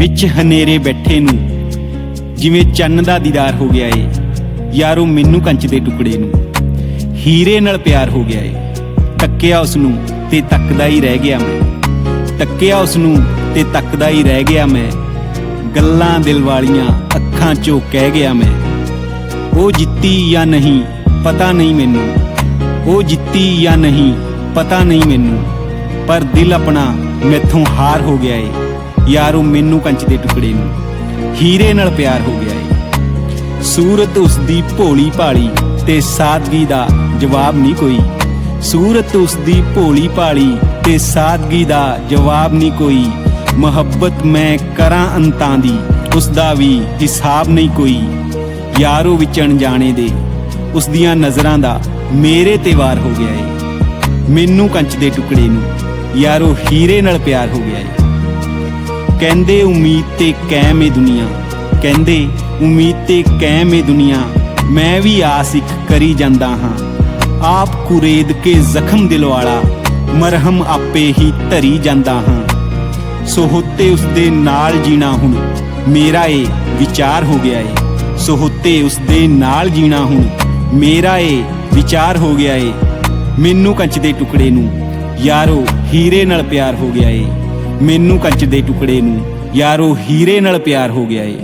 ਵਿੱਚ ਹਨੇਰੇ ਬੈਠੇ ਨੂੰ ਜਿਵੇਂ ਚੰਨ ਦਾ ਦੀਦਾਰ ਹੋ ਗਿਆ ਏ, ਯਾਰੋ ਮੈਨੂੰ ਕੰਚ ਦੇ ਟੁਕੜੇ ਨੂੰ। ਹੀਰੇ ਨਾਲ ਪਿਆਰ ਹੋ ਗਿਆ ਏ, ਤੱਕਿਆ ਉਸ ਨੂੰ ਤੇ ਤੱਕਦਾ ਹੀ ਰਹਿ ਗਿਆ ਮੈਂ। ਤੱਕਿਆ ਉਸ ਨੂੰ ਤੇ ਤੱਕਦਾ ਹੀ ਰਹਿ ਗਿਆ ਮੈਂ, ਗੱਲਾਂ ਦਿਲ ਵਾਲੀਆਂ ਅੱਖਾਂ 'ਚੋਂ ਕਹਿ ਗਿਆ ਮੈਂ। ਉਹ ਜਿੱਤੀ ਜਾਂ ਨਹੀਂ, ਪਤਾ ਨਹੀਂ ਮੈਨੂੰ। ਉਹ ਜਿੱਤੀ ਜਾਂ ਨਹੀਂ, ਪਤਾ ਨਹੀਂ ਮੈਨੂੰ। ਪਰ ਦਿਲ ਆਪਣਾ ਮੈਥੋਂ ਹਾਰ ਹੋ ਗਿਆ ਏ। ਯਾਰੋ ਮੈਨੂੰ ਕੰਚ ਦੇ ਟੁਕੜੇ ਨੂੰ। ਹੀਰੇ ਨਾਲ ਪਿਆਰ ਹੋ ਗਿਆ ਏ। ਸੂਰਤ ਉਸ ਦੀ ਭੋਲੀ ਭਾਲੀ ਤੇ ਸਾਦਗੀ ਦਾ ਜਵਾਬ ਨਹੀਂ ਕੋਈ। ਸੂਰਤ ਉਸ ਦੀ ਭੋਲੀ ਭਾਲੀ ਤੇ ਸਾਦਗੀ ਦਾ ਜਵਾਬ ਨਹੀਂ ਕੋਈ। ਮੁਹੱਬਤ ਮੈਂ ਕਰਾਂ ਅੰਤਾਂ ਦੀ ਉਸ ਦਾ ਵੀ ਹਿਸਾਬ ਨਹੀਂ ਕੋਈ। ਯਾਰੋ ਵਿੱਚ ਅਣਜਾਣੇ ਦੇ ਉਸ ਦੀਆਂ ਨਜ਼ਰਾਂ ਦਾ ਮੇਰੇ ਤੇ ਵਾਰ ਹੋ ਗਿਆ ਏ। ਮੈਨੂੰ ਕੰਚ ਦੇ ਟੁਕੜੇ ਨੂੰ, ਯਾਰੋ ਹੀਰੇ ਨਾਲ ਪਿਆਰ ਹੋ ਗਿਆ ਏ। ਕਹਿੰਦੇ ਉਮੀਦ ਤੇ ਕਾਇਮ ਏ ਦੁਨੀਆ। ਕਹਿੰਦੇ ਉਮੀਦ ਤੇ ਕਾਇਮ ਏ ਦੁਨੀਆ। ਮੈਂ ਵੀ ਆਸ ਇੱਕ ਕਰੀ ਜਾਂਦਾ ਹਾਂ। ਆਪ ਕੁਰੇਦ ਕੇ ਜ਼ਖਮ ਦਿਲ ਵਾਲਾ, ਮਰਹਮ ਆਪੇ ਹੀ ਧਰੀ ਜਾਂਦਾ ਹਾਂ। ਸੋਹਤੇ ਉਸ ਦੇ ਨਾਲ ਜੀਣਾ ਹੁਣ, ਮੇਰਾ ਏ ਵਿਚਾਰ ਹੋ ਗਿਆ ਏ। ਸੋਹਤੇ ਉਸ ਦੇ ਨਾਲ ਜੀਣਾ ਹੁਣ, ਮੇਰਾ ਏ ਵਿਚਾਰ ਹੋ ਗਿਆ ਏ। ਮੈਨੂੰ ਕੰਚ ਦੇ ਟੁਕੜੇ ਨੂੰ, ਯਾਰੋ, ਹੀਰੇ ਨਾਲ ਪਿਆਰ ਹੋ ਗਿਆ ਏ। ਮੈਨੂੰ ਕੱਚ ਦੇ ਟੁਕੜੇ ਨੂੰ। ਯਾਰੋ ਹੀਰੇ ਨਾਲ ਪਿਆਰ ਹੋ ਗਿਆ ਏ।